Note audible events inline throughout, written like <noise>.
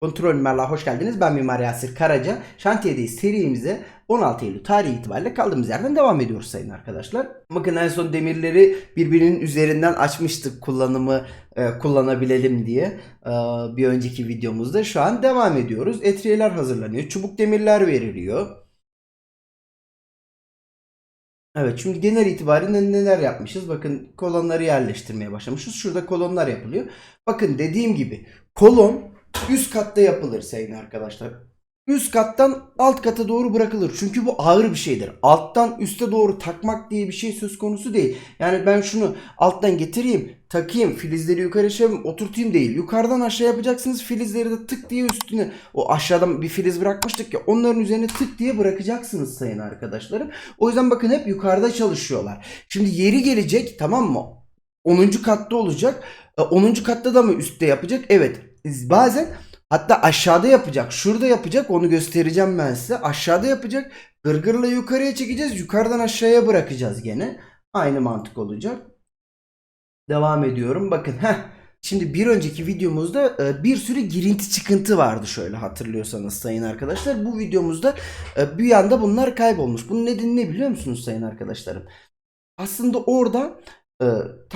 Kontrol Mimarlığa hoş geldiniz. Ben Mimar Yasir Karaca. Şantiyedeyiz serimize 16 Eylül tarihi itibariyle kaldığımız yerden devam ediyoruz sayın arkadaşlar. Bakın en son demirleri birbirinin üzerinden açmıştık kullanımı e, kullanabilelim diye. E, bir önceki videomuzda şu an devam ediyoruz. Etriyeler hazırlanıyor. Çubuk demirler veriliyor. Evet şimdi genel itibariyle neler yapmışız? Bakın kolonları yerleştirmeye başlamışız. Şurada kolonlar yapılıyor. Bakın dediğim gibi kolon üst katta yapılır sayın arkadaşlar. Üst kattan alt kata doğru bırakılır. Çünkü bu ağır bir şeydir. Alttan üste doğru takmak diye bir şey söz konusu değil. Yani ben şunu alttan getireyim, takayım, filizleri yukarı şey oturtayım değil. Yukarıdan aşağı yapacaksınız. Filizleri de tık diye üstüne o aşağıdan bir filiz bırakmıştık ya onların üzerine tık diye bırakacaksınız sayın arkadaşlarım. O yüzden bakın hep yukarıda çalışıyorlar. Şimdi yeri gelecek tamam mı? 10. katta olacak. E, 10. katta da mı üstte yapacak? Evet. Bazen hatta aşağıda yapacak. Şurada yapacak. Onu göstereceğim ben size. Aşağıda yapacak. Gırgırla yukarıya çekeceğiz. Yukarıdan aşağıya bırakacağız gene. Aynı mantık olacak. Devam ediyorum. Bakın heh. Şimdi bir önceki videomuzda e, bir sürü girinti çıkıntı vardı şöyle hatırlıyorsanız sayın arkadaşlar. Bu videomuzda e, bir anda bunlar kaybolmuş. Bunun nedeni ne biliyor musunuz sayın arkadaşlarım? Aslında orada e,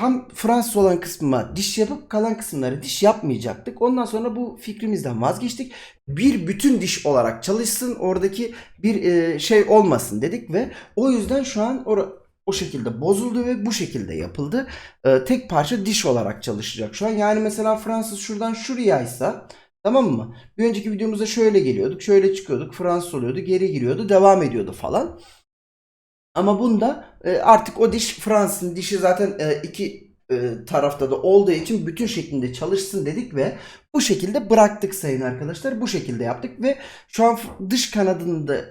tam Fransız olan kısmına diş yapıp kalan kısımları diş yapmayacaktık. Ondan sonra bu fikrimizden vazgeçtik. Bir bütün diş olarak çalışsın oradaki bir e, şey olmasın dedik ve o yüzden şu an o şekilde bozuldu ve bu şekilde yapıldı. E, tek parça diş olarak çalışacak şu an. Yani mesela Fransız şuradan şurayaysa tamam mı? Bir önceki videomuzda şöyle geliyorduk, şöyle çıkıyorduk, Fransız oluyordu, geri giriyordu, devam ediyordu falan. Ama bunda e, artık o diş Fransız'ın dişi zaten e, iki e, tarafta da olduğu için bütün şeklinde çalışsın dedik ve bu şekilde bıraktık sayın arkadaşlar. Bu şekilde yaptık ve şu an dış kanadını da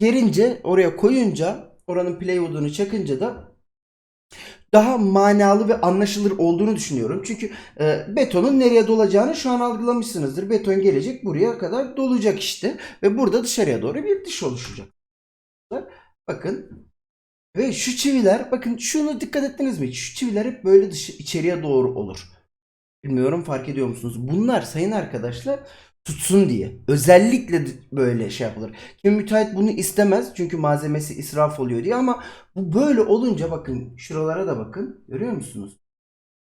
gerince oraya koyunca oranın plywood'unu çakınca da daha manalı ve anlaşılır olduğunu düşünüyorum. Çünkü e, betonun nereye dolacağını şu an algılamışsınızdır. Beton gelecek buraya kadar dolacak işte ve burada dışarıya doğru bir diş oluşacak. Bakın ve şu çiviler bakın şunu dikkat ettiniz mi? Şu çiviler hep böyle dışı, içeriye doğru olur. Bilmiyorum fark ediyor musunuz? Bunlar sayın arkadaşlar tutsun diye. Özellikle böyle şey yapılır. Kim müteahhit bunu istemez çünkü malzemesi israf oluyor diye ama bu böyle olunca bakın şuralara da bakın. Görüyor musunuz?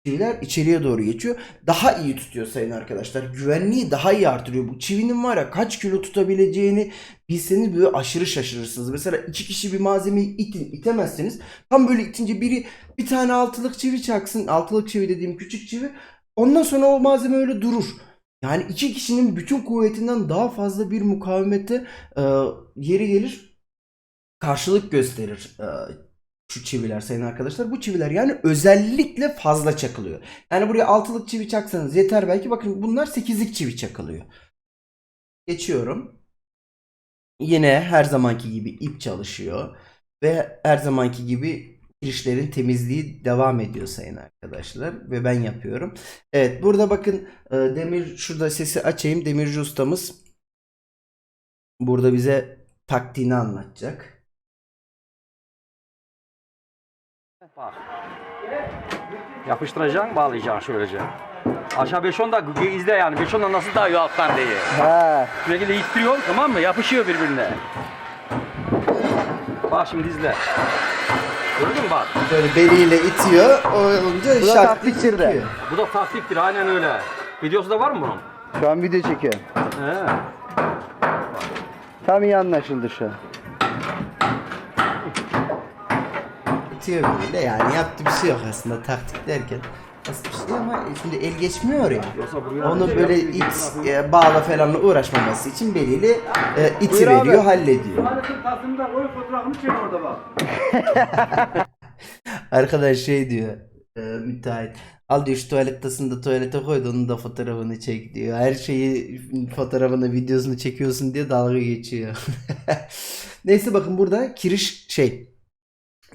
Çiviler içeriye doğru geçiyor. Daha iyi tutuyor sayın arkadaşlar. Güvenliği daha iyi artırıyor. Bu çivinin var ya kaç kilo tutabileceğini bilseniz böyle aşırı şaşırırsınız. Mesela iki kişi bir malzemeyi itin, itemezseniz tam böyle itince biri bir tane altılık çivi çaksın. Altılık çivi dediğim küçük çivi. Ondan sonra o malzeme öyle durur. Yani iki kişinin bütün kuvvetinden daha fazla bir mukavemete e, yeri gelir karşılık gösterir e, şu çiviler sayın arkadaşlar. Bu çiviler yani özellikle fazla çakılıyor. Yani buraya altılık çivi çaksanız yeter belki. Bakın bunlar sekizlik çivi çakılıyor. Geçiyorum. Yine her zamanki gibi ip çalışıyor. Ve her zamanki gibi girişlerin temizliği devam ediyor sayın arkadaşlar. Ve ben yapıyorum. Evet burada bakın e, demir şurada sesi açayım. Demirci ustamız burada bize taktiğini anlatacak. Bak. Yapıştıracaksın, bağlayacaksın şöylece. Aşağı 5-10 dakika izle yani. 5-10'dan nasıl dayıyor alttan diye. He. Sürekli ittiriyorsun tamam mı? Yapışıyor birbirine. Bak şimdi izle. Gördün mü bak? Böyle beliyle itiyor. O olunca Bu da şak taktik diye sırrı. çıkıyor. Bu da taktiktir aynen öyle. Videosu da var mı bunun? Şu an video çekiyor. He. Tam iyi anlaşıldı şu an. İtiyor böyle yani yaptığı bir şey yok aslında taktik derken. Aslında bir şey ama şimdi el geçmiyor ya. Onu şey böyle it e, bağla falanla uğraşmaması için beliyle e, iti Buyur abi. veriyor hallediyor. Tuvaletin tasında koy fotoğrafını çek orada bak. <laughs> Arkadaş şey diyor e, müteahhit. Al diyor şu tuvalet tasını da tuvalete koy da onun da fotoğrafını çek diyor. Her şeyi fotoğrafını videosunu çekiyorsun diye dalga geçiyor. <laughs> Neyse bakın burada kiriş şey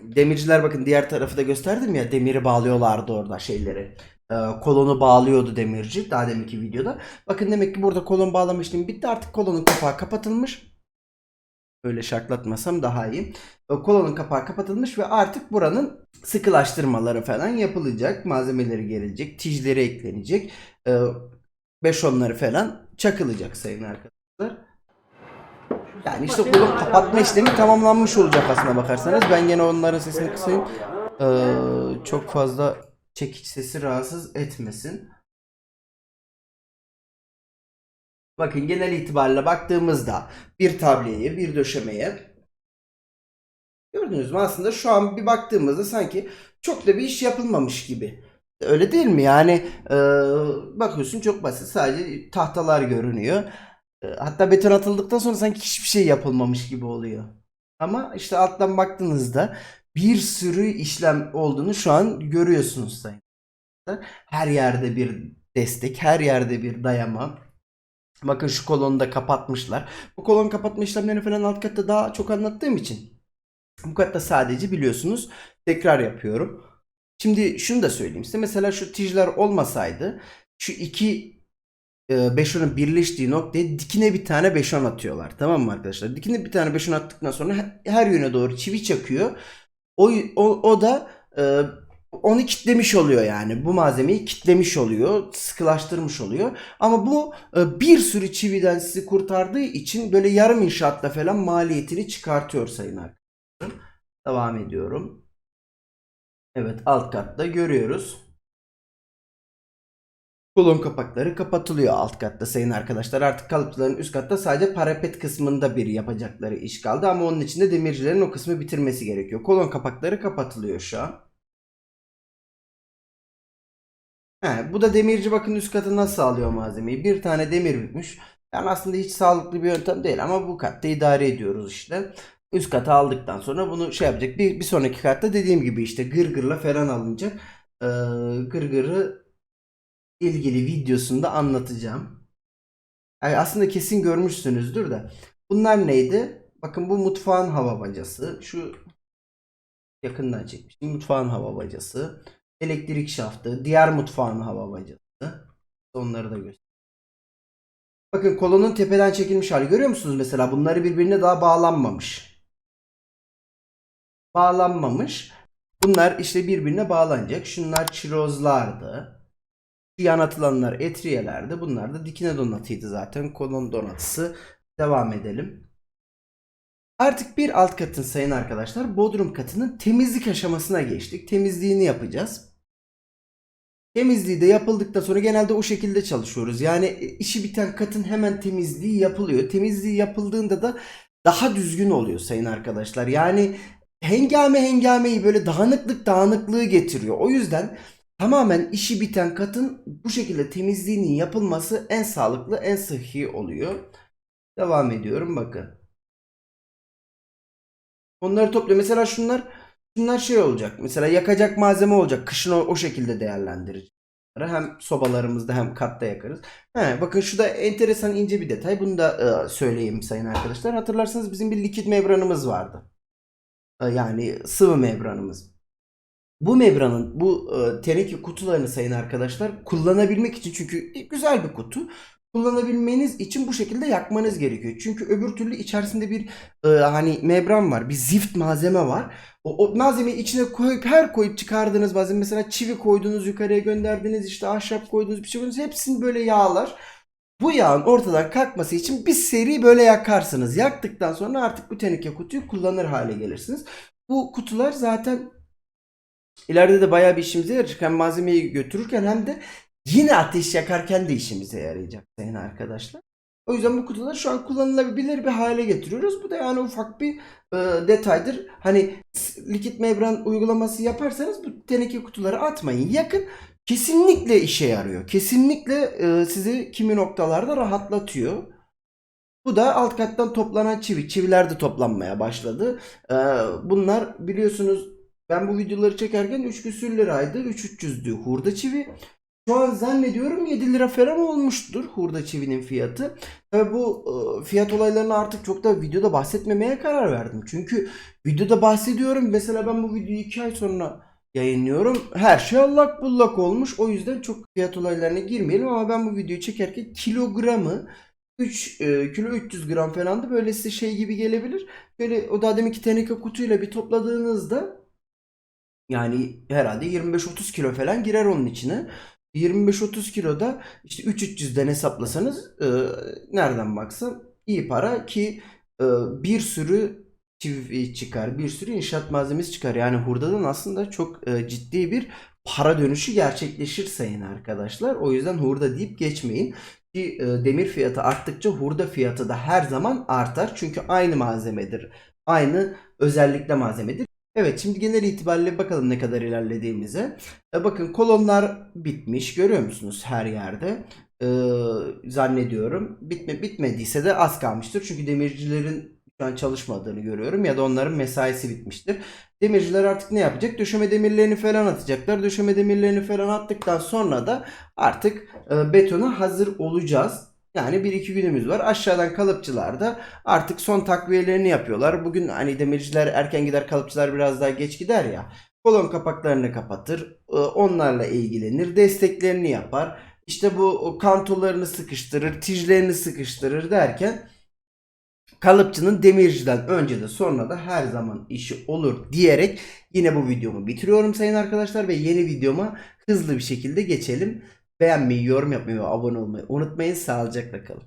demirciler bakın diğer tarafı da gösterdim ya demiri bağlıyorlardı orada şeyleri. Ee, kolonu bağlıyordu demirci daha deminki videoda. Bakın demek ki burada kolon bağlama bitti artık kolonun kapağı kapatılmış. Öyle şaklatmasam daha iyi. E, Kolonun kapağı kapatılmış ve artık buranın sıkılaştırmaları falan yapılacak. Malzemeleri gelecek. Tijleri eklenecek. 5 onları falan çakılacak sayın arkadaşlar. Yani işte kolon kapatma işlemi tamamlanmış olacak aslına bakarsanız. Ben gene onların sesini kısayım. Ee, çok fazla çekiç sesi rahatsız etmesin. Bakın genel itibariyle baktığımızda bir tabliyeye, bir döşemeye gördünüz mü aslında şu an bir baktığımızda sanki çok da bir iş yapılmamış gibi. Öyle değil mi? Yani e, bakıyorsun çok basit. Sadece tahtalar görünüyor. E, hatta beton atıldıktan sonra sanki hiçbir şey yapılmamış gibi oluyor. Ama işte alttan baktığınızda bir sürü işlem olduğunu şu an görüyorsunuz sayın. Her yerde bir destek, her yerde bir dayama. Bakın şu kolonu da kapatmışlar. Bu kolon kapatma işlemlerini falan alt katta daha çok anlattığım için bu katta sadece biliyorsunuz tekrar yapıyorum. Şimdi şunu da söyleyeyim size. Mesela şu tijler olmasaydı şu iki e, beşonun birleştiği noktaya dikine bir tane beşon atıyorlar. Tamam mı arkadaşlar? Dikine bir tane beşon attıktan sonra her, yöne doğru çivi çakıyor. O, o, o da e, onu kitlemiş oluyor yani. Bu malzemeyi kitlemiş oluyor. Sıkılaştırmış oluyor. Ama bu e, bir sürü çividen sizi kurtardığı için böyle yarım inşaatta falan maliyetini çıkartıyor sayın arkadaşlar. Devam ediyorum. Evet alt katta görüyoruz. Kolon kapakları kapatılıyor alt katta sayın arkadaşlar. Artık kalıpçıların üst katta sadece parapet kısmında bir yapacakları iş kaldı. Ama onun için de demircilerin o kısmı bitirmesi gerekiyor. Kolon kapakları kapatılıyor şu an. He, bu da demirci bakın üst katı nasıl alıyor malzemeyi. Bir tane demir bitmiş. Yani aslında hiç sağlıklı bir yöntem değil ama bu katta idare ediyoruz işte. Üst kata aldıktan sonra bunu şey yapacak. Bir, bir sonraki katta dediğim gibi işte gırgırla falan alınacak. Ee, gırgırı ilgili videosunda anlatacağım. Yani aslında kesin görmüşsünüzdür de. Bunlar neydi? Bakın bu mutfağın hava bacası. Şu yakından çekmiştim. Mutfağın hava bacası. Elektrik şaftı. Diğer mutfağın hava bacası. Onları da göstereyim. Bakın kolonun tepeden çekilmiş hali görüyor musunuz mesela? Bunları birbirine daha bağlanmamış. Bağlanmamış. Bunlar işte birbirine bağlanacak. Şunlar çirozlardı. Yan atılanlar etriyelerdi. Bunlar da dikine donatıydı zaten. Kolon donatısı. Devam edelim. Artık bir alt katın sayın arkadaşlar bodrum katının temizlik aşamasına geçtik. Temizliğini yapacağız. Temizliği de yapıldıktan sonra genelde o şekilde çalışıyoruz. Yani e, işi biten katın hemen temizliği yapılıyor. Temizliği yapıldığında da daha düzgün oluyor sayın arkadaşlar. Yani hengame hengameyi böyle dağınıklık dağınıklığı getiriyor. O yüzden tamamen işi biten katın bu şekilde temizliğinin yapılması en sağlıklı, en sıhhi oluyor. Devam ediyorum bakın. Onları topluyor. Mesela şunlar şunlar şey olacak. Mesela yakacak malzeme olacak. Kışın o, o şekilde değerlendireceğiz. Hem sobalarımızda hem katta yakarız. He, bakın şu da enteresan ince bir detay. Bunu da e, söyleyeyim sayın arkadaşlar. Hatırlarsanız bizim bir likit membranımız vardı. E, yani sıvı membranımız. Bu membranın bu e, teneke kutularını sayın arkadaşlar kullanabilmek için çünkü güzel bir kutu. Kullanabilmeniz için bu şekilde yakmanız gerekiyor. Çünkü öbür türlü içerisinde bir e, hani membran var, bir zift malzeme var. O, o malzemeyi içine koyup her koyup çıkardığınız malzeme mesela çivi koydunuz yukarıya gönderdiniz işte ahşap koydunuz bir şey koydunuz hepsini böyle yağlar. Bu yağın ortadan kalkması için bir seri böyle yakarsınız. Yaktıktan sonra artık bu teneke kutuyu kullanır hale gelirsiniz. Bu kutular zaten ileride de bayağı bir işimize yarayacak. Hem malzemeyi götürürken hem de yine ateş yakarken de işimize yarayacak sayın arkadaşlar. O yüzden bu kutuları şu an kullanılabilir bir hale getiriyoruz. Bu da yani ufak bir e, detaydır. Hani likit membran uygulaması yaparsanız bu teneke kutuları atmayın. Yakın kesinlikle işe yarıyor. Kesinlikle e, sizi kimi noktalarda rahatlatıyor. Bu da alt kattan toplanan çivi. Çiviler de toplanmaya başladı. E, bunlar biliyorsunuz ben bu videoları çekerken 3 küsür liraydı. 3-300'dü hurda çivi. Şu an zannediyorum 7 lira falan olmuştur hurda çivinin fiyatı. Ve bu e, fiyat olaylarını artık çok da videoda bahsetmemeye karar verdim. Çünkü videoda bahsediyorum. Mesela ben bu videoyu 2 ay sonra yayınlıyorum. Her şey allak bullak olmuş. O yüzden çok fiyat olaylarına girmeyelim ama ben bu videoyu çekerken kilogramı 3 e, kilo 300 gram falandı. Böyle size şey gibi gelebilir. Böyle o daha deminki teneke kutuyla bir topladığınızda yani herhalde 25-30 kilo falan girer onun içine. 25-30 kiloda işte 3-300'den hesaplasanız e, nereden baksan iyi para ki e, bir sürü çivi çıkar, bir sürü inşaat malzemesi çıkar. Yani hurdadan aslında çok e, ciddi bir para dönüşü gerçekleşir sayın arkadaşlar. O yüzden hurda deyip geçmeyin. Ki e, demir fiyatı arttıkça hurda fiyatı da her zaman artar. Çünkü aynı malzemedir. Aynı özellikle malzemedir. Evet şimdi genel itibariyle bakalım ne kadar ilerlediğimize. E, bakın kolonlar bitmiş görüyor musunuz her yerde? E, zannediyorum. Bitme, bitmediyse de az kalmıştır. Çünkü demircilerin şu an çalışmadığını görüyorum ya da onların mesaisi bitmiştir. Demirciler artık ne yapacak? Döşeme demirlerini falan atacaklar. Döşeme demirlerini falan attıktan sonra da artık e, betona hazır olacağız. Yani bir iki günümüz var. Aşağıdan kalıpçılar da artık son takviyelerini yapıyorlar. Bugün hani demirciler erken gider kalıpçılar biraz daha geç gider ya. Kolon kapaklarını kapatır. e, Onlarla ilgilenir. Desteklerini yapar. İşte bu kantolarını sıkıştırır. Tijlerini sıkıştırır derken kalıpçının demirciden önce de sonra da her zaman işi olur diyerek yine bu videomu bitiriyorum sayın arkadaşlar ve yeni videoma hızlı bir şekilde geçelim. Beğenmeyi, yorum yapmayı ve abone olmayı unutmayın. Sağlıcakla kalın.